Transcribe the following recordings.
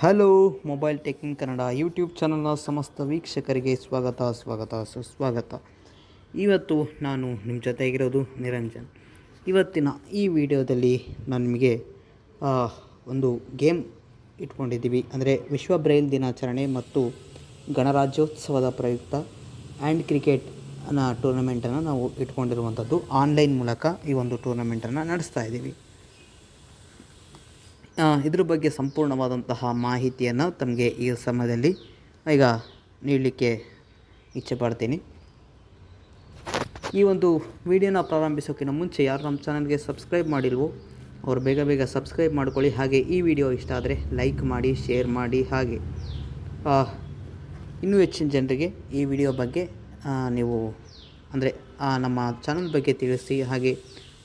Hello mobile technic Kannada YouTube ಚಾನಲ್ನ ಸಮಸ್ತ ವೀಕ್ಷಕರಿಗೆ ಸ್ವಾಗತ ಸ್ವಾಗತ, ಸುಸ್ವಾಗತ. ಇವತ್ತು ನಾನು ನಿಮ್ಮ ಜೊತೆಗಿರೋದು ನಿರಂಜನ್. ಇವತ್ತಿನ ಈ ವಿಡಿಯೋದಲ್ಲಿ ನಾನು ನಿಮಗೆ ಒಂದು ಗೇಮ್ ಇಟ್ಕೊಂಡಿದ್ದೀವಿ. ಅಂದರೆ ವಿಶ್ವ ಬ್ರೈಲ್ ದಿನಾಚರಣೆ ಮತ್ತು ಗಣರಾಜ್ಯೋತ್ಸವದ ಪ್ರಯುಕ್ತ ಆ್ಯಂಡ್ ಕ್ರಿಕೆಟ್ ಅನ್ನೋ ಟೂರ್ನಮೆಂಟನ್ನು ನಾವು ಇಟ್ಕೊಂಡಿರುವಂಥದ್ದು ಆನ್ಲೈನ್ ಮೂಲಕ ಈ ಒಂದು ಟೂರ್ನಮೆಂಟನ್ನು ನಡೆಸ್ತಾ ಇದ್ದೀವಿ. ಇದ್ರ ಬಗ್ಗೆ ಸಂಪೂರ್ಣವಾದಂತಹ ಮಾಹಿತಿಯನ್ನು ತಮಗೆ ಈ ಸಮಯದಲ್ಲಿ ಈಗ ನೀಡಲಿಕ್ಕೆ ಇಚ್ಛೆ ಪಡ್ತೀನಿ. ಈ ಒಂದು ವಿಡಿಯೋನ ಪ್ರಾರಂಭಿಸೋಕ್ಕಿಂತ ಮುಂಚೆ ಯಾರು ನಮ್ಮ ಚಾನಲ್ಗೆ ಸಬ್ಸ್ಕ್ರೈಬ್ ಮಾಡಿಲ್ವೋ, ಅವ್ರು ಬೇಗ ಬೇಗ ಸಬ್ಸ್ಕ್ರೈಬ್ ಮಾಡ್ಕೊಳ್ಳಿ. ಹಾಗೆ ಈ ವಿಡಿಯೋ ಇಷ್ಟ ಆದರೆ ಲೈಕ್ ಮಾಡಿ, ಶೇರ್ ಮಾಡಿ, ಹಾಗೆ. ಇನ್ನೂ ಹೆಚ್ಚಿನ ಜನರಿಗೆ ಈ ವಿಡಿಯೋ ಬಗ್ಗೆ ನೀವು, ಅಂದರೆ ನಮ್ಮ ಚಾನಲ್ ಬಗ್ಗೆ ತಿಳಿಸಿ, ಹಾಗೆ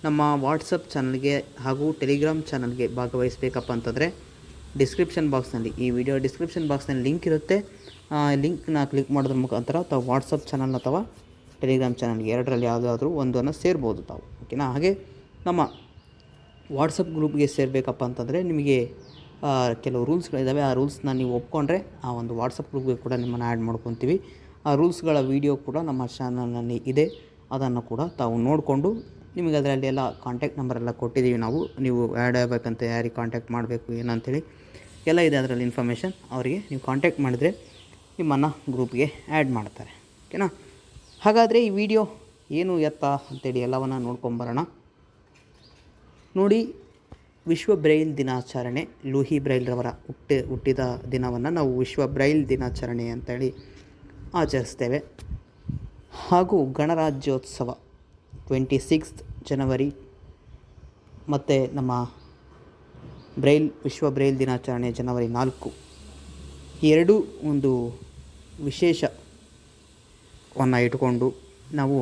ನಮ್ಮ ವಾಟ್ಸಪ್ ಚಾನಲ್ಗೆ ಹಾಗೂ ಟೆಲಿಗ್ರಾಮ್ ಚಾನಲ್ಗೆ ಭಾಗವಹಿಸಬೇಕಪ್ಪ ಅಂತಂದರೆ ಡಿಸ್ಕ್ರಿಪ್ಷನ್ ಬಾಕ್ಸ್ನಲ್ಲಿ, ಈ ವಿಡಿಯೋ ಡಿಸ್ಕ್ರಿಪ್ಷನ್ ಬಾಕ್ಸ್ನಲ್ಲಿ ಲಿಂಕ್ ಇರುತ್ತೆ. ಆ ಲಿಂಕ್ನ ಕ್ಲಿಕ್ ಮಾಡೋದ್ರ ಮುಖಾಂತರ ತಾವು ವಾಟ್ಸಪ್ ಚಾನಲ್ ಅಥವಾ ಟೆಲಿಗ್ರಾಮ್ ಚಾನಲ್ಗೆ ಎರಡರಲ್ಲಿ ಯಾವುದಾದ್ರೂ ಒಂದನ್ನು ಸೇರ್ಬೋದು ತಾವು, ಓಕೆನಾ? ಹಾಗೆ ನಮ್ಮ ವಾಟ್ಸಪ್ ಗ್ರೂಪ್ಗೆ ಸೇರಬೇಕಪ್ಪ ಅಂತಂದರೆ ನಿಮಗೆ ಕೆಲವು ರೂಲ್ಸ್ಗಳಿದ್ದಾವೆ ಆ ರೂಲ್ಸ್ನ ನೀವು ಒಪ್ಕೊಂಡ್ರೆ ಆ ಒಂದು ವಾಟ್ಸಪ್ ಗ್ರೂಪ್ಗೆ ಕೂಡ ನಿಮ್ಮನ್ನು ಆ್ಯಡ್ ಮಾಡ್ಕೊತೀವಿ. ಆ ರೂಲ್ಸ್ಗಳ ವೀಡಿಯೋ ಕೂಡ ನಮ್ಮ ಚಾನಲ್ನಲ್ಲಿ ಇದೆ. ಅದನ್ನು ಕೂಡ ತಾವು ನೋಡಿಕೊಂಡು ನಿಮಗೆ ಅದರಲ್ಲಿ ಎಲ್ಲ ಕಾಂಟ್ಯಾಕ್ಟ್ ನಂಬರೆಲ್ಲ ಕೊಟ್ಟಿದ್ದೀವಿ ನಾವು. ನೀವು ಆ್ಯಡ್ ಆಗಬೇಕಂತ ಯಾರಿಗೆ ಕಾಂಟ್ಯಾಕ್ಟ್ ಮಾಡಬೇಕು, ಏನಂತೇಳಿ ಎಲ್ಲ ಇದೆ ಅದರಲ್ಲಿ ಇನ್ಫಾರ್ಮೇಷನ್ ಅವರಿಗೆ ನೀವು ಕಾಂಟ್ಯಾಕ್ಟ್ ಮಾಡಿದರೆ ನಿಮ್ಮನ್ನು ಗ್ರೂಪ್ಗೆ ಆ್ಯಡ್ ಮಾಡ್ತಾರೆ. ಓಕೆನಾ ಹಾಗಾದರೆ ಈ ವಿಡಿಯೋ ಏನು ಎತ್ತ ಅಂತೇಳಿ ಎಲ್ಲವನ್ನು ನೋಡ್ಕೊಂಬರೋಣ ನೋಡಿ, ವಿಶ್ವ ಬ್ರೈಲ್ ದಿನಾಚರಣೆ, ಲೂಹಿ ಬ್ರೈಲ್ರವರ ಹುಟ್ಟಿ, ಹುಟ್ಟಿದ ದಿನವನ್ನು ನಾವು ವಿಶ್ವ ಬ್ರೈಲ್ ದಿನಾಚರಣೆ ಅಂತೇಳಿ ಆಚರಿಸ್ತೇವೆ. ಹಾಗೂ ಗಣರಾಜ್ಯೋತ್ಸವ. ಟ್ವೆಂಟಿ ಸಿಕ್ಸ್ತ್ ಜನವರಿ ಮತ್ತು ನಮ್ಮ ಬ್ರೈಲ್ ವಿಶ್ವ ಬ್ರೈಲ್ ದಿನಾಚರಣೆ ಜನವರಿ ನಾಲ್ಕು. ಎರಡೂ ಒಂದು ವಿಶೇಷವನ್ನು ಇಟ್ಕೊಂಡು ನಾವು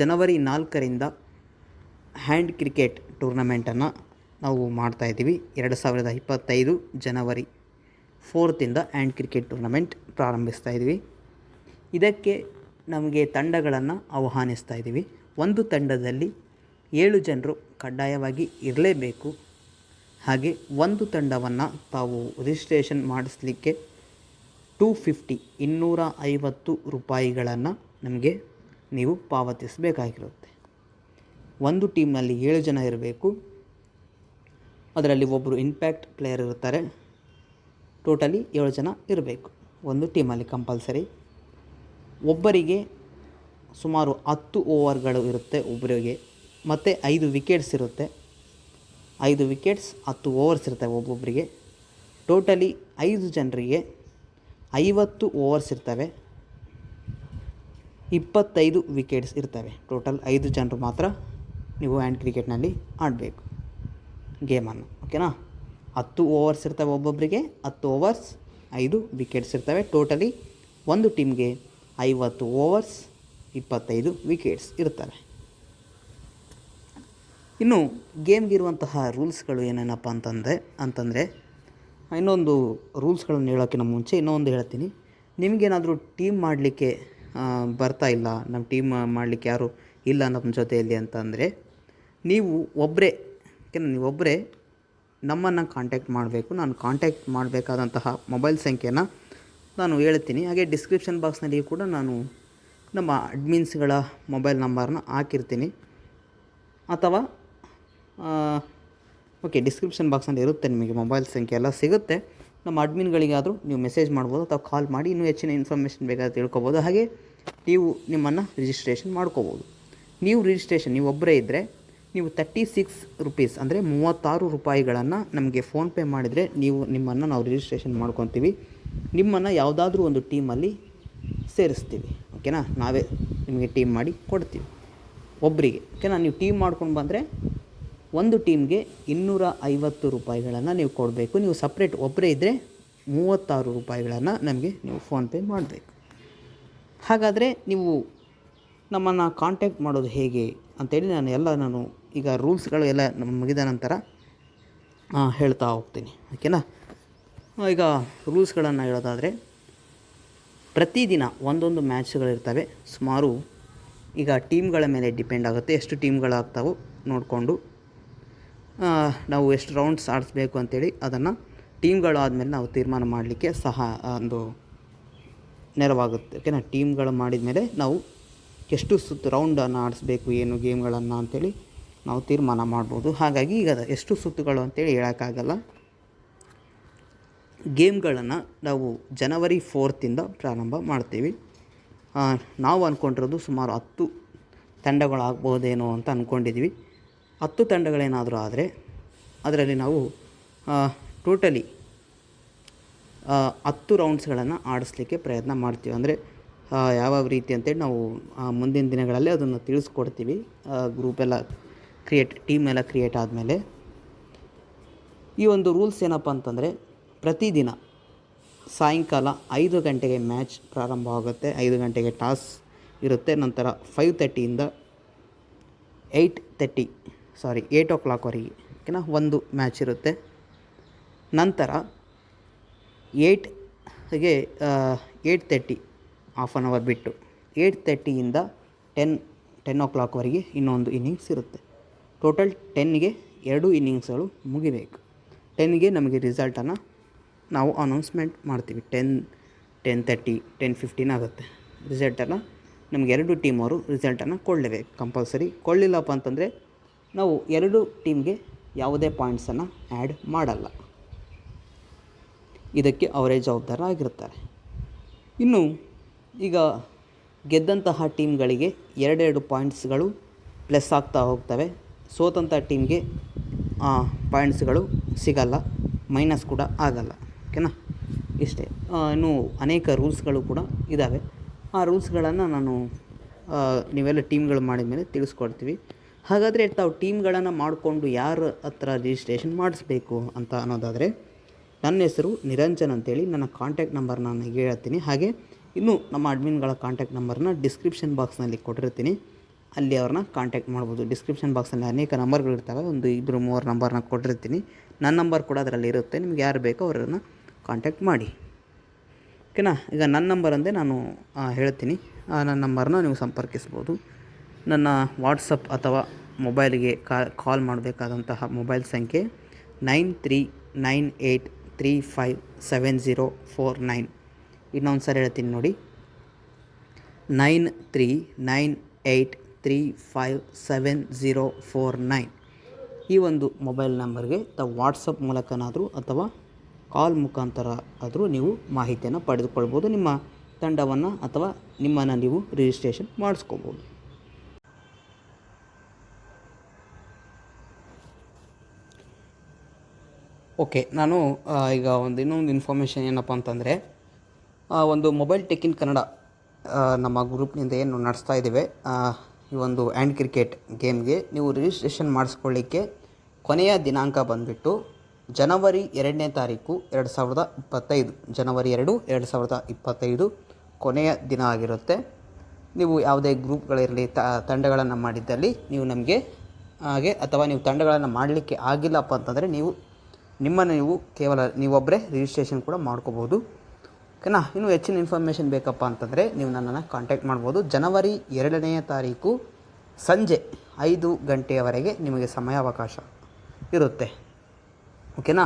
ಜನವರಿ ನಾಲ್ಕರಿಂದ ಹ್ಯಾಂಡ್ ಕ್ರಿಕೆಟ್ ಟೂರ್ನಮೆಂಟನ್ನು ನಾವು ಮಾಡ್ತಾಯಿದ್ದೀವಿ ಎರಡು ಸಾವಿರದ ಇಪ್ಪತ್ತೈದು ಜನವರಿ ಫೋರ್ತಿಂದ ಹ್ಯಾಂಡ್ ಕ್ರಿಕೆಟ್ ಟೂರ್ನಮೆಂಟ್ ಪ್ರಾರಂಭಿಸ್ತಾ ಇದ್ದೀವಿ. ಇದಕ್ಕೆ ನಮಗೆ ತಂಡಗಳನ್ನು ಆಹ್ವಾನಿಸ್ತಾ ಇದ್ದೀವಿ. ಒಂದು ತಂಡದಲ್ಲಿ ಏಳು ಜನರು ಕಡ್ಡಾಯವಾಗಿ ಇರಲೇಬೇಕು. ಹಾಗೆ ಒಂದು ತಂಡವನ್ನು ತಾವು ರಿಜಿಸ್ಟ್ರೇಷನ್ ಮಾಡಿಸ್ಲಿಕ್ಕೆ ಟೂ ಫಿಫ್ಟಿ ಇನ್ನೂರ ಐವತ್ತು ರೂಪಾಯಿಗಳನ್ನು ನಮಗೆ ನೀವು ಪಾವತಿಸಬೇಕಾಗಿರುತ್ತೆ. ಒಂದು ಟೀಮ್ನಲ್ಲಿ ಏಳು ಜನ ಇರಬೇಕು. ಅದರಲ್ಲಿ ಒಬ್ಬರು ಇಂಪ್ಯಾಕ್ಟ್ ಪ್ಲೇಯರ್ ಇರ್ತಾರೆ. ಟೋಟಲಿ ಏಳು ಜನ ಇರಬೇಕು. ಒಂದು ಟೀಮಲ್ಲಿ ಕಂಪಲ್ಸರಿ ಒಬ್ಬರಿಗೆ ಸುಮಾರು ಹತ್ತು ಓವರ್ಗಳು ಇರುತ್ತೆ, ಒಬ್ಬರಿಗೆ ಮತ್ತು ಐದು ವಿಕೆಟ್ಸ್ ಇರುತ್ತೆ. ಐದು ವಿಕೆಟ್ಸ್ ಹತ್ತು ಓವರ್ಸ್ ಇರುತ್ತೆ ಒಬ್ಬೊಬ್ಬರಿಗೆ ಟೋಟಲಿ ಐದು ಜನರಿಗೆ ಐವತ್ತು ಓವರ್ಸ್ ಇರ್ತವೆ. ಇಪ್ಪತ್ತೈದು ವಿಕೆಟ್ಸ್ ಇರ್ತವೆ. ಟೋಟಲ್ ಐದು ಜನರು ಮಾತ್ರ ನೀವು ಆ್ಯಂಡ್ ಕ್ರಿಕೆಟ್ನಲ್ಲಿ ಆಡಬೇಕು. ಗೇಮನ್ನು ಓಕೆನಾ ಹತ್ತು ಓವರ್ಸ್ ಇರ್ತವೆ ಒಬ್ಬೊಬ್ಬರಿಗೆ ಹತ್ತು ಓವರ್ಸ್ ಐದು ವಿಕೆಟ್ಸ್ ಇರ್ತವೆ. ಟೋಟಲಿ ಒಂದು ಟೀಮ್ಗೆ ಐವತ್ತು ಓವರ್ಸ್ ಇಪ್ಪತ್ತೈದು ವಿಕೆಟ್ಸ್ ಇರ್ತವೆ ಇನ್ನು ಗೇಮ್ಗಿರುವಂತಹ ರೂಲ್ಸ್ಗಳು ಏನೇನಪ್ಪ ಅಂತಂದರೆ ಅಂತಂದರೆ, ಇನ್ನೊಂದು ರೂಲ್ಸ್ಗಳನ್ನು ಹೇಳೋಕ್ಕಿಂತ ಮುಂಚೆ ಇನ್ನೊಂದು ಹೇಳ್ತೀನಿ. ನಿಮಗೇನಾದರೂ ಟೀಮ್ ಮಾಡಲಿಕ್ಕೆ ಬರ್ತಾ ಇಲ್ಲ ನಮ್ಮ ಟೀಮ್ ಮಾಡಲಿಕ್ಕೆ ಯಾರು ಇಲ್ಲ ನಮ್ಮ ಜೊತೆಯಲ್ಲಿ ಅಂತಂದರೆ, ನೀವು ಒಬ್ಬರೇ ಏಕೆಂದರೆ ನೀವು ಒಬ್ಬರೇ ನಮ್ಮನ್ನು ಕಾಂಟ್ಯಾಕ್ಟ್ ಮಾಡಬೇಕು. ನಾನು ಕಾಂಟ್ಯಾಕ್ಟ್ ಮಾಡಬೇಕಾದಂತಹ ಮೊಬೈಲ್ ಸಂಖ್ಯೆನ ನಾನು ಹೇಳ್ತೀನಿ. ಹಾಗೆ ಡಿಸ್ಕ್ರಿಪ್ಷನ್ ಬಾಕ್ಸ್ನಲ್ಲಿ ಕೂಡ ನಾನು ನಮ್ಮ ಅಡ್ಮಿನ್ಸ್ಗಳ ಮೊಬೈಲ್ ನಂಬರ್ನ ಹಾಕಿರ್ತೀನಿ. ಅಥವಾ ಓಕೆ ಡಿಸ್ಕ್ರಿಪ್ಷನ್ ಬಾಕ್ಸಲ್ಲಿ ಇರುತ್ತೆ ನಿಮಗೆ ಮೊಬೈಲ್ ಸಂಖ್ಯೆ ಎಲ್ಲ ಸಿಗುತ್ತೆ. ನಮ್ಮ ಅಡ್ಮಿನ್ಗಳಿಗಾದರೂ ನೀವು ಮೆಸೇಜ್ ಮಾಡ್ಬೋದು ಅಥವಾ ಕಾಲ್ ಮಾಡಿ ಇನ್ನೂ ಹೆಚ್ಚಿನ ಇನ್ಫಾರ್ಮೇಷನ್ ಬೇಕಾದ್ರೆ ತಿಳ್ಕೊಬೋದು. ಹಾಗೆ ನೀವು ನಿಮ್ಮನ್ನು ರಿಜಿಸ್ಟ್ರೇಷನ್ ಮಾಡ್ಕೋಬೋದು. ನೀವು ರಿಜಿಸ್ಟ್ರೇಷನ್ ನೀವು ಒಬ್ಬರೇ ಇದ್ದರೆ ನೀವು ತರ್ಟಿ ಸಿಕ್ಸ್ ರುಪೀಸ್ ಅಂದರೆ ಮೂವತ್ತಾರು ರೂಪಾಯಿಗಳನ್ನು ನಮಗೆ ಫೋನ್ಪೇ ಮಾಡಿದರೆ ನೀವು ನಿಮ್ಮನ್ನು ನಾವು ರಿಜಿಸ್ಟ್ರೇಷನ್ ಮಾಡ್ಕೊತೀವಿ. ನಿಮ್ಮನ್ನು ಯಾವುದಾದ್ರೂ ಒಂದು ಟೀಮಲ್ಲಿ ಸೇರಿಸ್ತೀವಿ ಓಕೆನಾ ನಾವೇ ನಿಮಗೆ ಟೀಮ್ ಮಾಡಿ ಕೊಡ್ತೀವಿ ಒಬ್ಬರಿಗೆ ಓಕೆನಾ ನೀವು ಟೀಮ್ ಮಾಡ್ಕೊಂಡು ಬಂದರೆ ಒಂದು ಟೀಮ್ಗೆ ಇನ್ನೂರ ಐವತ್ತು ರೂಪಾಯಿಗಳನ್ನು ನೀವು ಕೊಡಬೇಕು. ನೀವು ಸಪ್ರೇಟ್ ಒಬ್ಬರೇ ಇದ್ದರೆ ಮೂವತ್ತಾರು ರೂಪಾಯಿಗಳನ್ನು ನಮಗೆ ನೀವು ಫೋನ್ಪೇ ಮಾಡಬೇಕು. ಹಾಗಾದರೆ ನೀವು ನಮ್ಮನ್ನು ಕಾಂಟ್ಯಾಕ್ಟ್ ಮಾಡೋದು ಹೇಗೆ ಅಂತೇಳಿ ನಾನು ಎಲ್ಲ ನಾನು ಈಗ ರೂಲ್ಸ್ಗಳು ಎಲ್ಲ ಮುಗಿದ ನಂತರ ಹೇಳ್ತಾ ಹೋಗ್ತೀನಿ ಓಕೆನಾ ಈಗ ರೂಲ್ಸ್ಗಳನ್ನು ಹೇಳೋದಾದರೆ, ಪ್ರತಿದಿನ ಒಂದೊಂದು ಮ್ಯಾಚ್ಗಳಿರ್ತವೆ. ಸುಮಾರು ಈಗ ಟೀಮ್ಗಳ ಮೇಲೆ ಡಿಪೆಂಡ್ ಆಗುತ್ತೆ ಎಷ್ಟು ಟೀಮ್ಗಳಾಗ್ತಾವೋ ನೋಡಿಕೊಂಡು ನಾವು ಎಷ್ಟು ರೌಂಡ್ಸ್ ಆಡಿಸ್ಬೇಕು ಅಂತೇಳಿ ಅದನ್ನು ಟೀಮ್ಗಳು ಆದಮೇಲೆ ನಾವು ತೀರ್ಮಾನ ಮಾಡಲಿಕ್ಕೆ ಸಹ ಒಂದು ನೆರವಾಗುತ್ತೆ. ಓಕೆನಾ ಟೀಮ್ಗಳು ಮಾಡಿದ ಮೇಲೆ ನಾವು ಎಷ್ಟು ಸುತ್ತು ರೌಂಡನ್ನು ಆಡಿಸ್ಬೇಕು, ಏನು ಗೇಮ್ಗಳನ್ನು ಅಂತೇಳಿ ನಾವು ತೀರ್ಮಾನ ಮಾಡ್ಬೋದು. ಹಾಗಾಗಿ ಈಗ ಎಷ್ಟು ಸುತ್ತುಗಳು ಅಂತೇಳಿ ಹೇಳೋಕ್ಕಾಗಲ್ಲ. ಗೇಮ್ಗಳನ್ನು ನಾವು ಜನವರಿ ಫೋರ್ತಿಂದ ಪ್ರಾರಂಭ ಮಾಡ್ತೀವಿ. ನಾವು ಅಂದ್ಕೊಂಡಿರೋದು ಸುಮಾರು ಹತ್ತು ತಂಡಗಳಾಗ್ಬೋದೇನೋ ಅಂತ ಅಂದ್ಕೊಂಡಿದ್ವಿ ಹತ್ತು ತಂಡಗಳೇನಾದರೂ ಆದರೆ ಅದರಲ್ಲಿ ನಾವು ಟೋಟಲಿ ಹತ್ತು ರೌಂಡ್ಸ್ಗಳನ್ನು ಆಡಿಸ್ಲಿಕ್ಕೆ ಪ್ರಯತ್ನ ಮಾಡ್ತೀವಿ. ಅಂದರೆ ಯಾವ್ಯಾವ ರೀತಿ ಅಂತೇಳಿ ನಾವು ಮುಂದಿನ ದಿನಗಳಲ್ಲಿ ಅದನ್ನು ತಿಳಿಸ್ಕೊಡ್ತೀವಿ. ಗ್ರೂಪ್ ಎಲ್ಲ ಕ್ರಿಯೇಟ್ ಟೀಮ್ ಎಲ್ಲ ಕ್ರಿಯೇಟ್ ಆದಮೇಲೆ. ಈ ಒಂದು ರೂಲ್ಸ್ ಏನಪ್ಪ ಅಂತಂದರೆ ಪ್ರತಿದಿನ ಸಾಯಂಕಾಲ ಐದು ಗಂಟೆಗೆ ಮ್ಯಾಚ್ ಪ್ರಾರಂಭ ಆಗುತ್ತೆ ಐದು ಗಂಟೆಗೆ ಟಾಸ್ ಇರುತ್ತೆ. ನಂತರ ಫೈವ್ ತರ್ಟಿಯಿಂದ ಏಯ್ಟ್ ತರ್ಟಿ ಸಾರಿ ಏಯ್ಟ್ ಓ ಕ್ಲಾಕ್ವರೆಗೆ ಓಕೆನಾ, ಒಂದು ಮ್ಯಾಚ್ ಇರುತ್ತೆ. ನಂತರ ಏಯ್ಟ್ಗೆ eight thirty half an hour ಬಿಟ್ಟು ಏಯ್ಟ್ ತರ್ಟಿಯಿಂದ ಟೆನ್ ಟೆನ್ ಓ ಕ್ಲಾಕ್ವರೆಗೆ ಇನ್ನೊಂದು ಇನ್ನಿಂಗ್ಸ್ ಇರುತ್ತೆ. ಟೋಟಲ್ ಟೆನ್ಗೆ ಎರಡು ಇನ್ನಿಂಗ್ಸ್ಗಳು ಮುಗಿಬೇಕು. ಟೆನ್ಗೆ ನಮಗೆ ರಿಸಲ್ಟನ್ನು ನಾವು ಅನೌನ್ಸ್ಮೆಂಟ್ ಮಾಡ್ತೀವಿ. Ten ten thirty ten fifteen ಆಗುತ್ತೆ. ರಿಸಲ್ಟನ್ನು ನಮ್ಗೆ ಎರಡು ಟೀಮ್ ಅವರು ರಿಸಲ್ಟನ್ನು ಕೊಡಲೇಬೇಕು. ಕಂಪಲ್ಸರಿ ಕೊಡಲಿಲ್ಲಪ್ಪ ಅಂತಂದರೆ ನಾವು ಎರಡು ಟೀಮ್ಗೆ ಯಾವುದೇ ಪಾಯಿಂಟ್ಸನ್ನು ಆ್ಯಡ್ ಮಾಡಲ್ಲ. ಇದಕ್ಕೆ ಅವರೇ ಜವಾಬ್ದಾರ ಆಗಿರುತ್ತಾರೆ. ಇನ್ನು ಈಗ ಗೆದ್ದಂತಹ ಟೀಮ್ಗಳಿಗೆ ಎರಡೆರಡು ಪಾಯಿಂಟ್ಸ್ಗಳು ಪ್ಲಸ್ ಆಗ್ತಾ ಹೋಗ್ತವೆ. ಸೋತಂಥ ಟೀಮ್ಗೆ ಪಾಯಿಂಟ್ಸ್ಗಳು ಸಿಗಲ್ಲ ಮೈನಸ್ ಕೂಡ ಆಗಲ್ಲ. ಓಕೆನಾ? ಇಷ್ಟೇ. ಇನ್ನೂ ಅನೇಕ ರೂಲ್ಸ್ಗಳು ಕೂಡ ಇದ್ದಾವೆ ಆ ರೂಲ್ಸ್ಗಳನ್ನು ನಾನು ನೀವೆಲ್ಲ ಟೀಮ್ಗಳು ಮಾಡಿದ ಮೇಲೆ ತಿಳಿಸ್ಕೊಡ್ತೀವಿ. ಹಾಗಾದರೆ ತಾವು ಟೀಮ್ಗಳನ್ನು ಮಾಡಿಕೊಂಡು ಯಾರ ಹತ್ರ ರಿಜಿಸ್ಟ್ರೇಷನ್ ಮಾಡಿಸ್ಬೇಕು ಅಂತ ಅನ್ನೋದಾದರೆ, ನನ್ನ ಹೆಸರು ನಿರಂಜನ್ ಅಂತೇಳಿ, ನನ್ನ ಕಾಂಟ್ಯಾಕ್ಟ್ ನಂಬರ್ ನಾನು ಹೇಳ್ತೀನಿ. ಹಾಗೆ ಇನ್ನೂ ನಮ್ಮ ಅಡ್ಮಿನ್ಗಳ ಕಾಂಟ್ಯಾಕ್ಟ್ ನಂಬರ್ನ ಡಿಸ್ಕ್ರಿಪ್ಷನ್ ಬಾಕ್ಸ್ನಲ್ಲಿ ಕೊಟ್ಟಿರ್ತೀನಿ. ಅಲ್ಲಿ ಅವ್ರನ್ನ ಕಾಂಟ್ಯಾಕ್ಟ್ ಮಾಡ್ಬೋದು. ಡಿಸ್ಕ್ರಿಪ್ಷನ್ ಬಾಕ್ಸಲ್ಲಿ ಅನೇಕ ನಂಬರ್ಗಳಿರ್ತವೆ ಒಂದು ಇಬ್ಬರು ಮೂರು ನಂಬರ್ನ ಕೊಟ್ಟಿರ್ತೀನಿ. ನನ್ನ ನಂಬರ್ ಕೂಡ ಅದರಲ್ಲಿ ಇರುತ್ತೆ. ನಿಮ್ಗೆ ಯಾರು ಬೇಕೋ ಅವರನ್ನು ಕಾಂಟ್ಯಾಕ್ಟ್ ಮಾಡಿ. ಓಕೆನಾ? ಈಗ ನನ್ನ ನಂಬರ್ ಅಂದೇ ನಾನು ಹೇಳ್ತೀನಿ. ಆ, ನನ್ನ ನಂಬರ್ನ ನೀವು ಸಂಪರ್ಕಿಸ್ಬೋದು. ನನ್ನ ವಾಟ್ಸಪ್ ಅಥವಾ ಮೊಬೈಲ್ಗೆ ಕಾಲ್ ಮಾಡಬೇಕಾದಂತಹ ಮೊಬೈಲ್ ಸಂಖ್ಯೆ nine three nine eight three five seven zero four nine. ಇನ್ನೊಂದು ಸರಿ ಹೇಳ್ತೀನಿ ನೋಡಿ. Nine three nine eight three five seven zero four nine. ಈ ಒಂದು ಮೊಬೈಲ್ ನಂಬರ್ಗೆ ತಾವು ವಾಟ್ಸಪ್ ಮೂಲಕನಾದರೂ ಅಥವಾ ಕಾಲ್ ಮುಖಾಂತರ ಆದರೂ ನೀವು ಮಾಹಿತಿಯನ್ನು ಪಡೆದುಕೊಳ್ಬೋದು, ನಿಮ್ಮ ತಂಡವನ್ನು ಅಥವಾ ನಿಮ್ಮನ್ನು ನೀವು ರಿಜಿಸ್ಟ್ರೇಷನ್ ಮಾಡಿಸ್ಕೋಬೋದು. ಓಕೆ ನಾನು ಈಗ ಒಂದು ಇನ್ನೊಂದು ಇನ್ಫಾರ್ಮೇಷನ್ ಏನಪ್ಪ ಅಂತಂದರೆ ಒಂದು ಮೊಬೈಲ್ ಟೆಕ್ ಇನ್ ಕನ್ನಡ ನಮ್ಮ ಗ್ರೂಪ್ನಿಂದ ಏನು ನಡೆಸ್ತಾ ಇದ್ದೇವೆ. ಈ ಒಂದು ಆ್ಯಂಡ್ ಕ್ರಿಕೆಟ್ ಗೇಮ್ಗೆ ನೀವು ರಿಜಿಸ್ಟ್ರೇಷನ್ ಮಾಡಿಸ್ಕೊಳ್ಳಿಕ್ಕೆ ಕೊನೆಯ ದಿನಾಂಕ ಬಂದುಬಿಟ್ಟು ಜನವರಿ ಎರಡನೇ ತಾರೀಕು ಎರಡು ಸಾವಿರದ ಇಪ್ಪತ್ತೈದು. ಜನವರಿ ಎರಡು ಎರಡು ಸಾವಿರದ ಇಪ್ಪತ್ತೈದು ಕೊನೆಯ ದಿನ ಆಗಿರುತ್ತೆ. ನೀವು ಯಾವುದೇ ಗ್ರೂಪ್ಗಳಿರಲಿ ತ, ತಂಡಗಳನ್ನು ಮಾಡಿದ್ದಲ್ಲಿ ನೀವು ನಮಗೆ ಹಾಗೆ ಅಥವಾ ನೀವು ತಂಡಗಳನ್ನು ಮಾಡಲಿಕ್ಕೆ ಆಗಿಲ್ಲಪ್ಪ ಅಂತಂದರೆ ನೀವು ನಿಮ್ಮನ್ನು ನೀವು ಕೇವಲ ನೀವೊಬ್ಬರೇ ರಿಜಿಸ್ಟ್ರೇಷನ್ ಕೂಡ ಮಾಡ್ಕೋಬೋದು ಓಕೆನಾ? ಇನ್ನೂ ಹೆಚ್ಚಿನ ಇನ್ಫಾರ್ಮೇಷನ್ ಬೇಕಪ್ಪ ಅಂತಂದರೆ ನೀವು ನನ್ನನ್ನು ಕಾಂಟ್ಯಾಕ್ಟ್ ಮಾಡ್ಬೋದು. ಜನವರಿ ಎರಡನೆಯ ತಾರೀಕು ಸಂಜೆ ಐದು ಗಂಟೆಯವರೆಗೆ ನಿಮಗೆ ಸಮಯಾವಕಾಶ ಇರುತ್ತೆ. ಓಕೆನಾ?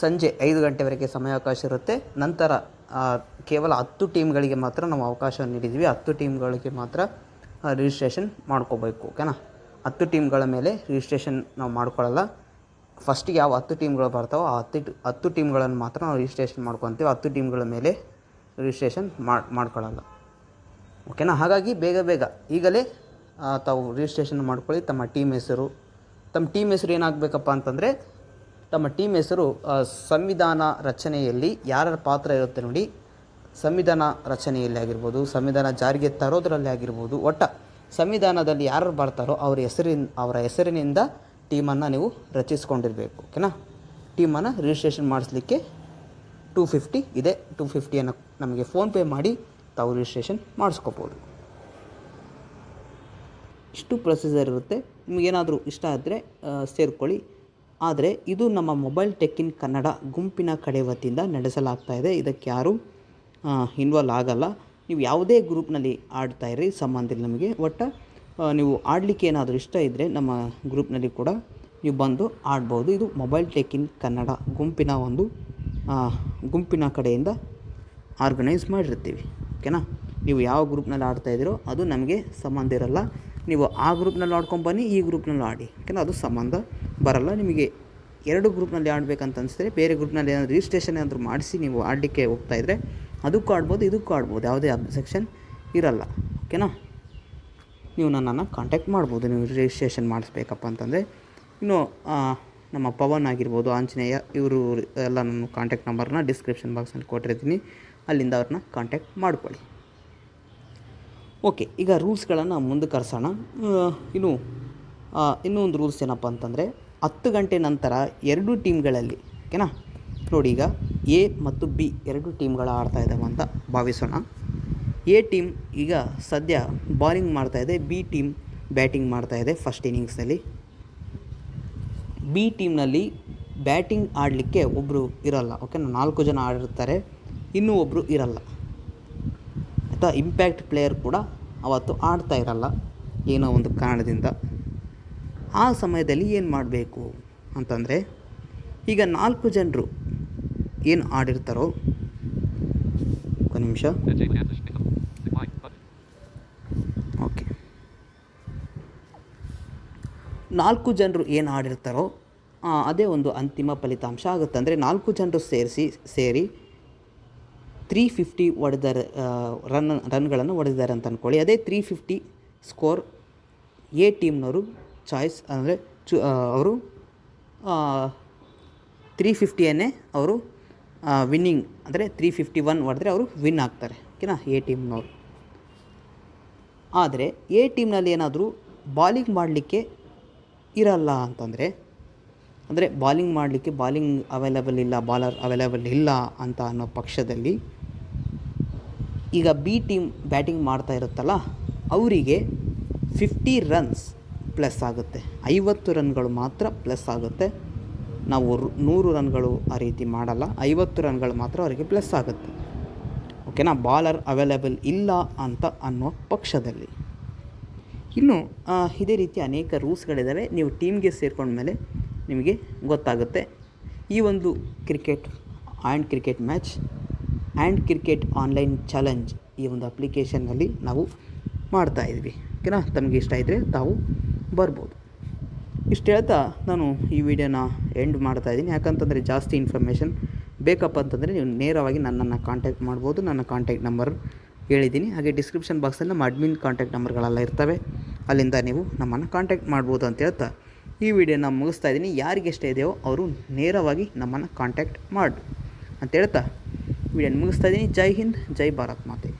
ಸಂಜೆ ಐದು ಗಂಟೆವರೆಗೆ ಸಮಯಾವಕಾಶ ಇರುತ್ತೆ. ನಂತರ ಕೇವಲ ಹತ್ತು ಟೀಮ್ಗಳಿಗೆ ಮಾತ್ರ ನಾವು ಅವಕಾಶ ನೀಡಿದ್ದೀವಿ. ಹತ್ತು ಟೀಮ್ಗಳಿಗೆ ಮಾತ್ರ ರಿಜಿಸ್ಟ್ರೇಷನ್ ಮಾಡ್ಕೋಬೇಕು. ಓಕೆನಾ? ಹತ್ತು ಟೀಮ್ಗಳ ಮೇಲೆ ರಿಜಿಸ್ಟ್ರೇಷನ್ ನಾವು ಮಾಡ್ಕೊಳ್ಳಲ್ಲ. ಫಸ್ಟಿಗೆ ಯಾವ ಹತ್ತು ಟೀಮ್ಗಳು ಬರ್ತಾವೋ, ಆ ಹತ್ತು ಹತ್ತು ಟೀಮ್ಗಳನ್ನು ಮಾತ್ರ ನಾವು ರಿಜಿಸ್ಟ್ರೇಷನ್ ಮಾಡ್ಕೊತೀವಿ. ಹತ್ತು ಟೀಮ್ಗಳ ಮೇಲೆ ರಿಜಿಸ್ಟ್ರೇಷನ್ ಮಾಡಿ ಮಾಡ್ಕೊಳ್ಳಲ್ಲ. ಓಕೆನಾ? ಹಾಗಾಗಿ ಬೇಗ ಬೇಗ ಈಗಲೇ ತಾವು ರಿಜಿಸ್ಟ್ರೇಷನ್ ಮಾಡ್ಕೊಳ್ಳಿ. ತಮ್ಮ ಟೀಮ್ ಹೆಸರು ತಮ್ಮ ಟೀಮ್ ಹೆಸರು ಏನಾಗಬೇಕಪ್ಪ ಅಂತಂದರೆ, ತಮ್ಮ ಟೀಮ್ ಹೆಸರು ಸಂವಿಧಾನ ರಚನೆಯಲ್ಲಿ ಯಾರ ಪಾತ್ರ ಇರುತ್ತೆ ನೋಡಿ. ಸಂವಿಧಾನ ರಚನೆಯಲ್ಲಿ ಆಗಿರ್ಬೋದು, ಸಂವಿಧಾನ ಜಾರಿಗೆ ತರೋದರಲ್ಲಿ ಆಗಿರ್ಬೋದು, ಒಟ್ಟ ಸಂವಿಧಾನದಲ್ಲಿ ಯಾರು ಬರ್ತಾರೋ ಅವ್ರ ಹೆಸರಿನ, ಅವರ ಹೆಸರಿನಿಂದ ಟೀಮನ್ನು ನೀವು ರಚಿಸ್ಕೊಂಡಿರಬೇಕು, ಓಕೆನಾ? ಟೀಮನ್ನು ರಿಜಿಸ್ಟ್ರೇಷನ್ ಮಾಡಿಸ್ಲಿಕ್ಕೆ ಟೂ ಫಿಫ್ಟಿ ಇದೆ. ಟೂ ಫಿಫ್ಟಿಯನ್ನು ನಮಗೆ ಫೋನ್ಪೇ ಮಾಡಿ ತಾವು ರಿಜಿಸ್ಟ್ರೇಷನ್ ಮಾಡಿಸ್ಕೋಬೋದು. ಇಷ್ಟು ಪ್ರೊಸೆಸರ್ ಇರುತ್ತೆ. ನಿಮಗೇನಾದರೂ ಇಷ್ಟ ಆದರೆ ಸೇರ್ಕೊಳ್ಳಿ. ಆದರೆ ಇದು ನಮ್ಮ ಮೊಬೈಲ್ ಟೆಕ್ಕಿನ್ ಕನ್ನಡ ಗುಂಪಿನ ಕಡೆ ವತಿಯಿಂದ ನಡೆಸಲಾಗ್ತಾ ಇದೆ. ಇದಕ್ಕೆ ಯಾರೂ ಇನ್ವಾಲ್ವ್ ಆಗಲ್ಲ. ನೀವು ಯಾವುದೇ ಗ್ರೂಪ್ನಲ್ಲಿ ಆಡ್ತಾ ಇರಿ ಸಂಬಂಧ ಇಲ್ಲ ನಮಗೆ. ಒಟ್ಟು ನೀವು ಆಡಲಿಕ್ಕೆ ಏನಾದರೂ ಇಷ್ಟ ಇದ್ದರೆ ನಮ್ಮ ಗ್ರೂಪ್ನಲ್ಲಿ ಕೂಡ ನೀವು ಬಂದು ಆಡ್ಬೋದು. ಇದು ಮೊಬೈಲ್ ಟೆಕ್ಕಿನ್ ಕನ್ನಡ ಗುಂಪಿನ ಒಂದು ಗುಂಪಿನ ಕಡೆಯಿಂದ ಆರ್ಗನೈಸ್ ಮಾಡಿರ್ತೀವಿ. ಓಕೆನಾ? ನೀವು ಯಾವ ಗ್ರೂಪ್ನಲ್ಲಿ ಆಡ್ತಾ ಇದ್ದೀರೋ ಅದು ನಮಗೆ ಸಂಬಂಧ ಇರಲ್ಲ. ನೀವು ಆ ಗ್ರೂಪ್ನಲ್ಲಿ ಆಡ್ಕೊಂಡು ಬನ್ನಿ, ಈ ಗ್ರೂಪ್ನಲ್ಲಿ ಆಡಿ. ಯಾಕೆಂದರೆ ಅದು ಸಂಬಂಧ ಬರಲ್ಲ. ನಿಮಗೆ ಎರಡು ಗ್ರೂಪ್ನಲ್ಲಿ ಆಡಬೇಕಂತ ಅನಿಸಿದ್ರೆ ಬೇರೆ ಗ್ರೂಪ್ನಲ್ಲಿ ಏನಾದರೂ ರಿಜಿಸ್ಟ್ರೇಷನ್ ಏನಾದರೂ ಮಾಡಿಸಿ ನೀವು ಆಡಲಿಕ್ಕೆ ಹೋಗ್ತಾ ಇದ್ದರೆ ಅದಕ್ಕೂ ಆಡ್ಬೋದು, ಇದಕ್ಕೂ ಆಡ್ಬೋದು. ಯಾವುದೇ ಅಬ್ಸೆಕ್ಷನ್ ಇರಲ್ಲ. ಓಕೆನಾ ನೀವು ನನ್ನನ್ನು ಕಾಂಟ್ಯಾಕ್ಟ್ ಮಾಡ್ಬೋದು. ನೀವು ರಿಜಿಸ್ಟ್ರೇಷನ್ ಮಾಡಿಸ್ಬೇಕಪ್ಪ ಅಂತಂದರೆ. ಇನ್ನು ನಮ್ಮ ಪವನ್ ಆಗಿರ್ಬೋದು, ಆಂಜನೇಯ, ಇವರು ಎಲ್ಲ ನನ್ನ ಕಾಂಟ್ಯಾಕ್ಟ್ ನಂಬರ್ನ ಡಿಸ್ಕ್ರಿಪ್ಷನ್ ಬಾಕ್ಸಲ್ಲಿ ಕೊಟ್ಟಿರ್ತೀನಿ. ಅಲ್ಲಿಂದ ಅವ್ರನ್ನ ಕಾಂಟ್ಯಾಕ್ಟ್ ಮಾಡ್ಕೊಳ್ಳಿ. ಓಕೆ, ಈಗ ರೂಲ್ಸ್ಗಳನ್ನು ಮುಂದೆ ಕರೆಸೋಣ. ಇನ್ನು ಇನ್ನೂ ಒಂದು ರೂಲ್ಸ್ ಏನಪ್ಪ ಅಂತಂದರೆ, ಹತ್ತು ಗಂಟೆ ನಂತರ ಎರಡು ಟೀಮ್ಗಳಲ್ಲಿ, ಓಕೆನಾ? ನೋಡಿ ಈಗ, ಎ ಮತ್ತು ಬಿ ಎರಡು ಟೀಮ್ಗಳು ಆಡ್ತಾ ಇದ್ದಾವೆ ಅಂತ ಭಾವಿಸೋಣ. ಎ ಟೀಮ್ ಈಗ ಸದ್ಯ ಬಾಲಿಂಗ್ ಮಾಡ್ತಾ ಇದೆ, ಬಿ ಟೀಮ್ ಬ್ಯಾಟಿಂಗ್ ಮಾಡ್ತಾ ಇದೆ ಫಸ್ಟ್ ಇನ್ನಿಂಗ್ಸ್ನಲ್ಲಿ. ಬಿ ಟೀಮ್ನಲ್ಲಿ ಬ್ಯಾಟಿಂಗ್ ಆಡಲಿಕ್ಕೆ ಒಬ್ಬರು ಇರಲ್ಲ, ಓಕೆನಾ? ನಾಲ್ಕು ಜನ ಆಡಿರ್ತಾರೆ, ಇನ್ನೂ ಒಬ್ಬರು ಇರಲ್ಲ. ಆಯಿತಾ ಇಂಪ್ಯಾಕ್ಟ್ ಪ್ಲೇಯರ್ ಕೂಡ ಅವತ್ತು ಆಡ್ತಾ ಇರಲ್ಲ ಏನೋ ಒಂದು ಕಾರಣದಿಂದ. ಆ ಸಮಯದಲ್ಲಿ ಏನು ಮಾಡಬೇಕು ಅಂತಂದರೆ, ಈಗ ನಾಲ್ಕು ಜನರು ಏನು ಆಡಿರ್ತಾರೋ, ಒಂದು ನಿಮಿಷ. ಓಕೆ ನಾಲ್ಕು ಜನರು ಏನು ಆಡಿರ್ತಾರೋ ಅದೇ ಒಂದು ಅಂತಿಮ ಫಲಿತಾಂಶ ಆಗುತ್ತೆ. ಅಂದರೆ ನಾಲ್ಕು ಜನರು ಸೇರಿಸಿ, ಸೇರಿ ತ್ರೀ ಫಿಫ್ಟಿ ಹೊಡೆದಾರೆ ರನ್ ರನ್ಗಳನ್ನು ಹೊಡೆದಿದ್ದಾರೆ ಅಂತ ಅಂದ್ಕೊಳ್ಳಿ ಅದೇ ತ್ರೀ ಫಿಫ್ಟಿ ಸ್ಕೋರ್ ಎ ಟೀಮ್ನವರು ಚಾಯ್ಸ್ ಅಂದರೆ ಚು ಅವರು ತ್ರೀ ಫಿಫ್ಟಿಯನ್ನೇ ಅವರು ವಿನ್ನಿಂಗ್ ಅಂದರೆ ತ್ರೀ ಫಿಫ್ಟಿ ಒನ್ ಹೊಡೆದ್ರೆ ಅವರು ವಿನ್ ಆಗ್ತಾರೆ. ಓಕೆನಾ? ಎ ಟೀಮ್ನವರು. ಆದರೆ ಎ ಟೀಮ್ನಲ್ಲಿ ಏನಾದರೂ ಬಾಲಿಂಗ್ ಮಾಡಲಿಕ್ಕೆ ಇರಲ್ಲ ಅಂತಂದರೆ ಅಂದರೆ ಬಾಲಿಂಗ್ ಮಾಡಲಿಕ್ಕೆ ಬಾಲಿಂಗ್ ಅವೈಲೇಬಲ್ ಇಲ್ಲ ಬಾಲರ್ ಅವೈಲೇಬಲ್ ಇಲ್ಲ ಅಂತ ಅನ್ನೋ ಪಕ್ಷದಲ್ಲಿ ಈಗ ಬಿ ಟೀಮ್ ಬ್ಯಾಟಿಂಗ್ ಮಾಡ್ತಾ ಇರುತ್ತಲ್ಲ, ಅವರಿಗೆ ಫಿಫ್ಟಿ ರನ್ಸ್ ಪ್ಲಸ್ ಆಗುತ್ತೆ. ಐವತ್ತು ರನ್ಗಳು ಮಾತ್ರ ಪ್ಲಸ್ ಆಗುತ್ತೆ. ನಾವು ನೂರು ರನ್ಗಳು ಆ ರೀತಿ ಮಾಡಲ್ಲ, ಐವತ್ತು ರನ್ಗಳು ಮಾತ್ರ ಅವರಿಗೆ ಪ್ಲಸ್ ಆಗುತ್ತೆ. ಓಕೆನಾ ಬಾಲರ್ ಅವೈಲೇಬಲ್ ಇಲ್ಲ ಅಂತ ಅನ್ನೋ ಪಕ್ಷದಲ್ಲಿ. ಇನ್ನು ಇದೇ ರೀತಿ ಅನೇಕ ರೂಲ್ಸ್ಗಳಿದ್ದಾವೆ ನೀವು ಟೀಮ್ಗೆ ಸೇರ್ಕೊಂಡ್ಮೇಲೆ ನಿಮಗೆ ಗೊತ್ತಾಗುತ್ತೆ. ಈ ಒಂದು cricket and cricket match and cricket online challenge ಈ ಒಂದು ಅಪ್ಲಿಕೇಶನ್ನಲ್ಲಿ ನಾವು ಮಾಡ್ತಾ ಇದ್ವಿ. ಓಕೆನಾ? ತಮಗೆ ಇಷ್ಟ ಇದ್ದರೆ ತಾವು ಬರ್ಬೋದು. ಇಷ್ಟು ಹೇಳ್ತಾ ನಾನು ಈ ವಿಡಿಯೋನ ಎಂಡ್ ಮಾಡ್ತಾ ಇದ್ದೀನಿ. ಯಾಕಂತಂದರೆ ಜಾಸ್ತಿ ಇನ್ಫಾರ್ಮೇಷನ್ ಬೇಕಪ್ಪ ಅಂತಂದರೆ ನೀವು ನೇರವಾಗಿ ನನ್ನನ್ನು ಕಾಂಟ್ಯಾಕ್ಟ್ ಮಾಡ್ಬೋದು. ನನ್ನ ಕಾಂಟ್ಯಾಕ್ಟ್ ನಂಬರ್ ಹೇಳಿದ್ದೀನಿ. ಹಾಗೆ ಡಿಸ್ಕ್ರಿಪ್ಷನ್ ಬಾಕ್ಸಲ್ಲಿ ನಮ್ಮ ಅಡ್ಮಿನ್ ಕಾಂಟ್ಯಾಕ್ಟ್ ನಂಬರ್ಗಳೆಲ್ಲ ಇರ್ತವೆ. ಅಲ್ಲಿಂದ ನೀವು ನಮ್ಮನ್ನು ಕಾಂಟ್ಯಾಕ್ಟ್ ಮಾಡ್ಬೋದು ಅಂತ ಹೇಳ್ತಾ ಈ ವಿಡಿಯೋನ ಮುಗಿಸ್ತಾ ಇದ್ದೀನಿ. ಯಾರಿಗೆ ಇಷ್ಟ ಇದೆಯೋ ಅವರು ನೇರವಾಗಿ ನಮ್ಮನ್ನು ಕಾಂಟ್ಯಾಕ್ಟ್ ಮಾಡು. ಅಂತ ಹೇಳ್ತಾ, ವಿಡಿಯೋನ ಮುಗಿಸ್ತಾ ಇದ್ದೀನಿ. ಜೈ ಹಿಂದ್, ಜೈ ಭಾರತ್ ಮಾತೆ.